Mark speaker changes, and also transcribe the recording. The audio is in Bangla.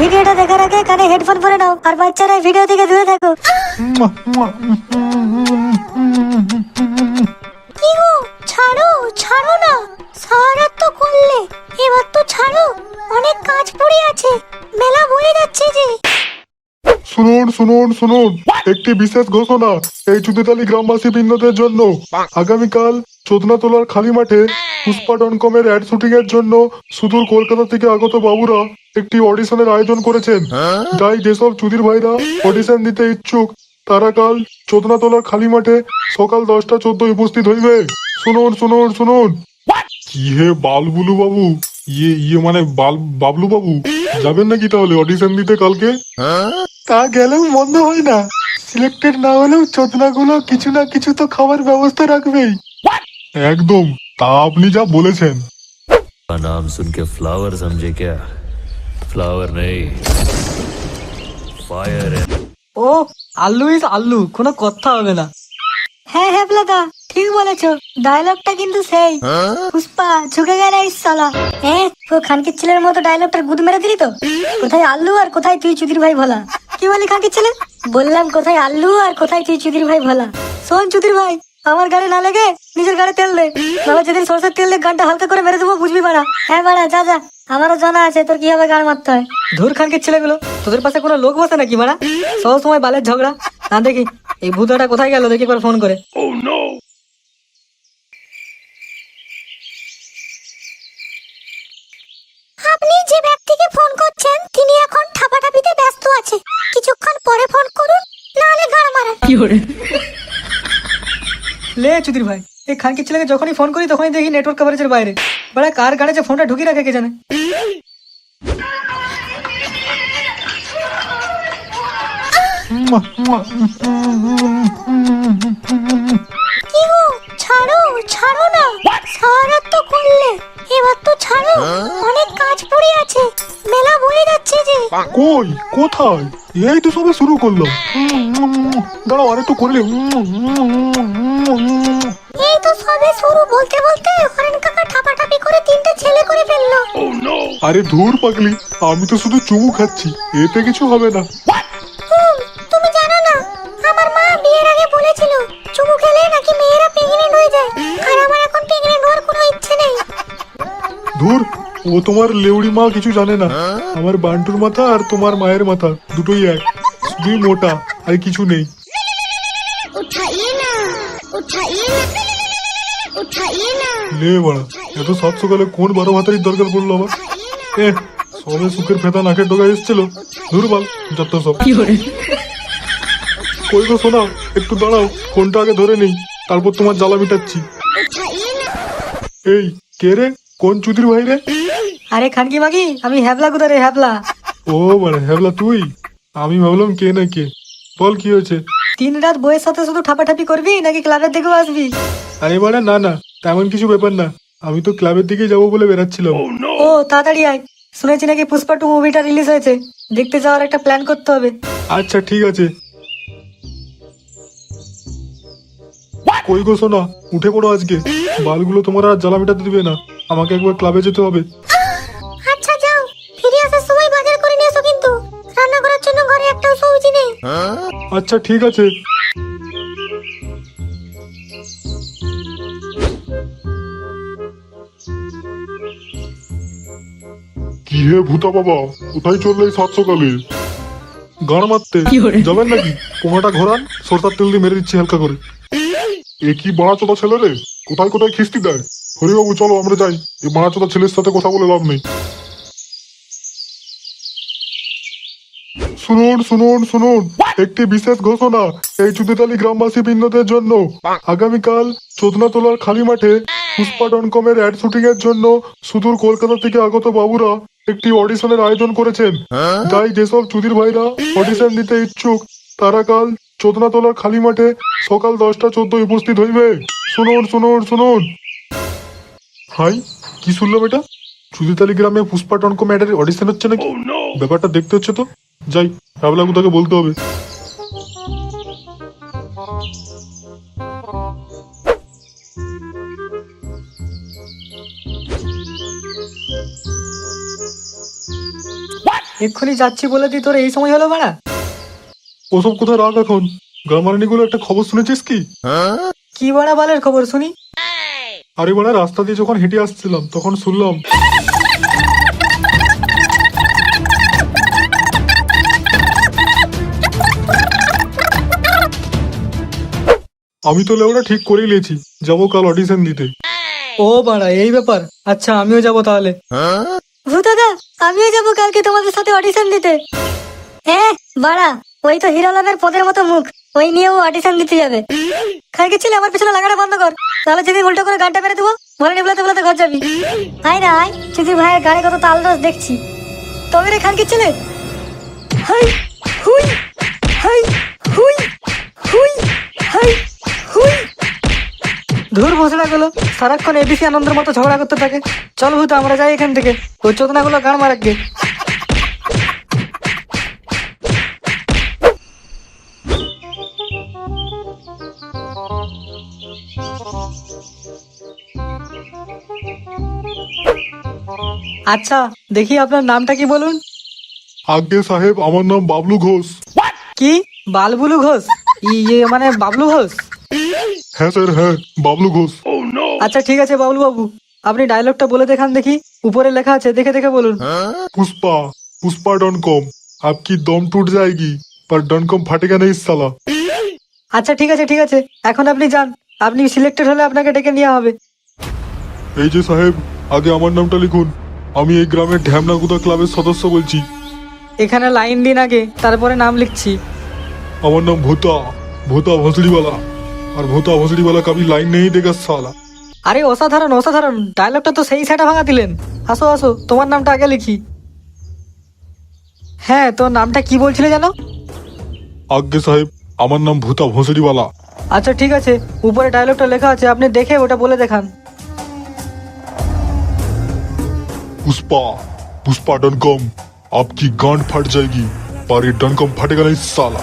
Speaker 1: ভিডিওটা দেখার আগে কানে হেডফোন পরে নাও আর বাচ্চারা ভিডিও থেকে দূরে থাকো। কি গো ছাড়ো ছাড়ো না। সারা তো করলে এবার তো ছাড়ো। অনেক কাজ পড়ে আছে মেলা বয়ে যাচ্ছে যে।
Speaker 2: শুনুন শুনুন শুনুন একটি বিশেষ ঘোষণা এই চুদিতালি গ্রামবাসী বৃন্দদের জন্য। আগামীকাল চোদনাতলার খালি মাঠে পুষ্পা ডনকমের অ্যাড শুটিং এর জন্য সুদূর কলকাতা থেকে আগত বাবুরা একটি অডিশনের আয়োজন করেছেন। তাই যেসব চুদির ভাইরা অডিশন দিতে ইচ্ছুক তারা কাল চোদনাতলার খালি মাঠে সকাল দশটা চোদ্দ উপস্থিত হইবে। শুনুন শুনুন শুনুন। কি হে বালবুলু বাবু? ইয়ে ইয়ে মানে বাল বাবলু বাবু? যাবেন নাকি তাহলে অডিশন দিতে কালকে? তা গেলেও মন্দ হয় না। সিলেক্টেড না হলেও চোদনাগুলো কিছু না কিছু তো খাবার ব্যবস্থা রাখবেই। একদম। তা আপনি যা বলেছেন।
Speaker 3: নাম শুনকে ফ্লাওয়ার সমঝে কে ফ্লাওয়ার নেই। ফায়ার
Speaker 4: ও আল্লু ইজ আল্লু কোনো কথা হবে না।
Speaker 1: হ্যাঁ হ্যাঁ প্লাদা ঠিক বলেছ ডায়লগটা কিন্তু সেই। হ্যাঁ? পুষ্পা ঝুঁকে গেল এই সালা হ্যাঁ ও খানকির ছেলের মতো ডায়লগটার গুদ মেরে দিলি তো? কোথায় আল্লু আর কোথায় তুই চুদির ভাই ভোলা? কি বলি খানকির ছেলে? বললাম কোথায় আল্লু আর কোথায় তুই চুদির ভাই ভোলা? শোন চুদির ভাই আমার গাড়ি না লেগে নিজের গাড়ি তেল দে। নাহলে যেদিন সরষের তেল দিয়ে গানটা হালকা করে মেরে দেবো বুঝবি বাড়া। হ্যাঁ বাড়া যা যা। আমারও জানা আছে তোর কীভাবে গান মারতে হয়।
Speaker 4: ধুর খানকে ছেলেগুলো তোদের পাশে কোনো লোক বসে নাকি মারা সব সময় বালের ঝগড়া। না দেখি এই ভূতাটা কোথায় গেল? দেখি একবার ফোন করে।
Speaker 1: আপনি যে ব্যক্তিকে ফোন করছেন তিনি এখন ঠাপাঠাপিতে ব্যস্ত আছে। কিছুক্ষণ পরে ফোন করুন নাহলে গাড় মারা
Speaker 4: লে চুদির ভাই এই খানকির ছেলেকে যখনই ফোন করি তখনই দেখি নেটওয়ার্ক কভারেজের বাইরে বড়া কার গাড়ি যে ফোনটা ঢুকিয়ে রাখে কে জানে
Speaker 2: কই কোথায়? এই তো সবে শুরু করলাম দাঁড়াও আরে তো করলে
Speaker 1: এই তো সবে শুরু বলতে বলতে হরেন কাকা ঠাপাঠাপি করে তিনটে ছেলে করে ফেলল।
Speaker 2: আরে ধুর পাগলি আমি তো শুধু চুমু খাচ্ছি এতে কিছু হবে না।
Speaker 1: তুমি জানো না আমার মা বিয়ের আগে বলেছিল চুমু খেলে নাকি মেয়েরা প্রেগনেন্ট হয়ে যায় আর আমার এখন প্রেগনেন্ট হওয়ার কোনো ইচ্ছে নেই।
Speaker 2: ধুর ও তোমার লেউড়ি মা কিছু জানে না। আমার বান্টুর মাথা আর তোমার মায়ের মাথা দুটোই এক। শুধুই মোটা আর কিছু নেই। লে বাড়া এত সব সকালে কোন বারো ভাতারির দরকার পড়ল আমার? এ সবে সুখের ফেতা নাকের ডোকা এসেছিল। দুর্বল যত সব। কই গো শোনাও একটু দাঁড়াও ফোনটা আগে ধরে নেই তারপর তোমার জ্বালা মিটাচ্ছি। এই কে রে? কোন চুদির ভাই রে?
Speaker 4: আরে খানকি মাগি আমি হ্যাবলা কোথায় রে হ্যাবলা?
Speaker 2: ও মানে হ্যাবলা তুই? আমি ভাবলাম কে না কে বল কি হয়েছে?
Speaker 4: তিন রাত বইয়ের সাথে শুধু ঠাপাঠাপি করবি নাকি ক্লাবের দিকেও আসবি?
Speaker 2: আরে মানে না না তেমন কিছু ব্যাপার না। আমি তো ক্লাবের দিকে যাব বলে বেরাচ্ছিলাম
Speaker 4: ও তাড়াতাড়ি আয়। শুনেছি নাকি পুষ্পা টু মুভিটা রিলিজ হয়েছে। দেখতে যাওয়ার একটা প্ল্যান করতে হবে।
Speaker 2: আচ্ছা ঠিক আছে। কই গো শোনা উঠে পড়ো আজকে। বালগুলো তোমার আর জ্বালা মেটাতে দিবে না। আমাকে একবার ক্লাবে যেতে হবে।
Speaker 1: একটাও সবজি নেই।
Speaker 2: আচ্ছা ঠিক আছে। কি হে ভূতা বাবা? কোথায় চললে এই সাত সকালে গান মারতে। যাবেন নাকি? পোঙাটা ঘোরান সরষার তেল দিয়ে মেরে দিচ্ছি হালকা করে। এ কি বাড়া চোদা ছেলে রে? কোথায় কোথায় খিস্তি দেয়? হরিবাবু চলো আমরা যাই। এই বাড়া চোদা ছেলের সাথে কথা বলে লাভ নেই। শুনুন শুনুন শুনুন। একটি বিশেষ ঘোষণা এই চুদিতালি গ্রামবাসী বৃন্দদের জন্য। আগামীকাল চোদনাতলার খালি মাঠে পুষ্পা ডনকমের অ্যাড শুটিং এর জন্য সুদূর কলকাতা থেকে আগত বাবুরা একটি অডিশনের আয়োজন করেছেন। তাই যেসব চুদির ভাইরা অডিশন দিতে ইচ্ছুক তারা কাল চোদনাতলার খালি মাঠে সকাল দশটা চোদ্দ উপস্থিত হইবে। শুনুন শুনুন শুনুন। হাই কি শুনলাম বেটা? চুদিতালি গ্রামে পুষ্পা টনকম অ্যাডের অডিশন হচ্ছে নাকি? ব্যাপারটা দেখতে হচ্ছে তো? যাই ভাবলাম তাকে বলতে হবে।
Speaker 4: এক্ষুনি যাচ্ছি বলে দি তোর এই সময় হলো বাড়া
Speaker 2: ওসব কোথায় রাখ এখন? গ্রামারানিগুলো একটা খবর শুনেছিস কি?
Speaker 4: কি বাড়া বালের খবর শুনি?
Speaker 2: আরে বাড়া রাস্তা দিয়ে যখন হেঁটে আসছিলাম তখন শুনলাম আমি তো লেওটা ঠিক করে নিয়েছি। যাব কাল অডিশন দিতে।
Speaker 4: ও বাড়া এই ব্যাপার। আচ্ছা আমিও যাব তাহলে।
Speaker 1: ভূতাদা আমিও যাব কালকে তোমাদের সাথে অডিশন দিতে। হ্যাঁ বাড়া ওই তো হিরো আলমের পদের মতো মুখ। ওই নিয়ে ও অডিশন দিতে যাবে। খানকে ছেলে আমার পিছনে লাগাটা বন্ধ কর। তাহলে যদি উল্টো করে গানটা মেরে দেবো বলে নি বলতে ঘর যাবি। আয় না আয়। যদি ভাইয়ের গানে কত তাল রস দেখছি। তবে রে খানকে ছেলে। হাই হুই হাই হুই হুই হাই হুই
Speaker 4: ধুর ভোসড়া গুলো। সারাক্ষণ এবিসি আনন্দের মতো ঝগড়া করতে থাকে। চল ভূত আমরা যাই এখান থেকে। ওই চোদনা গুলো গান মারাকে আচ্ছা দেখি আপনার নামটা কি বলুন?
Speaker 2: আজ্ঞে সাহেব আমার নাম বাবলু ঘোষ।
Speaker 4: কি? বালবুলু ঘোষ? ইয়ে মানে বাবলু ঘোষ?
Speaker 2: হ্যাঁ স্যার হ্যাঁ বাবলু ঘোষ।
Speaker 4: আচ্ছা ঠিক আছে বাবলু বাবু। আপনি ডায়লগটা বলে দেখান দেখি। উপরে লেখা আছে দেখে দেখে বলুন।
Speaker 2: পুষ্পা পুষ্পা ডনকম আপকি দম টুট যায়গি পর ডন কম ফাটেগা নেই সালা?
Speaker 4: আচ্ছা ঠিক আছে ঠিক আছে। এখন আপনি যান। আপনি সিলেক্টেড হলে আপনাকে ডেকে নেওয়া হবে।
Speaker 2: এই যে সাহেব আগে আমার নামটা লিখুন। আমি এই গ্রামের ঢ্যামনাগুদা ক্লাবের সদস্য বলছি।
Speaker 4: এখানে লাইন দিন আগে তারপরে নাম লিখছি।
Speaker 2: আমার নাম ভূতা ভূতা ভসলিওয়ালা। वाला और भूता भोसड़ी वाला कभी लाइन नहीं देगा साला
Speaker 4: আরে অসাধারণ অসাধারণ ডায়লগটা তো সেই সেটা ভাঙা দিলেন আসো আসো তোমার নামটা আগে লিখি হ্যাঁ তোর নামটা কি বলছিলে জানো
Speaker 2: আজ্ঞে সাহেব আমার নাম ভূতা ভোসড়ি वाला
Speaker 4: আচ্ছা ঠিক আছে উপরে ডায়লগটা লেখা আছে আপনি দেখে ওটা বলে দেখান
Speaker 2: पुष्पा पुष्पा डॉन कॉम आपकी गांड फट जाएगी पर ये डॉन कॉम फटेगा नहीं साला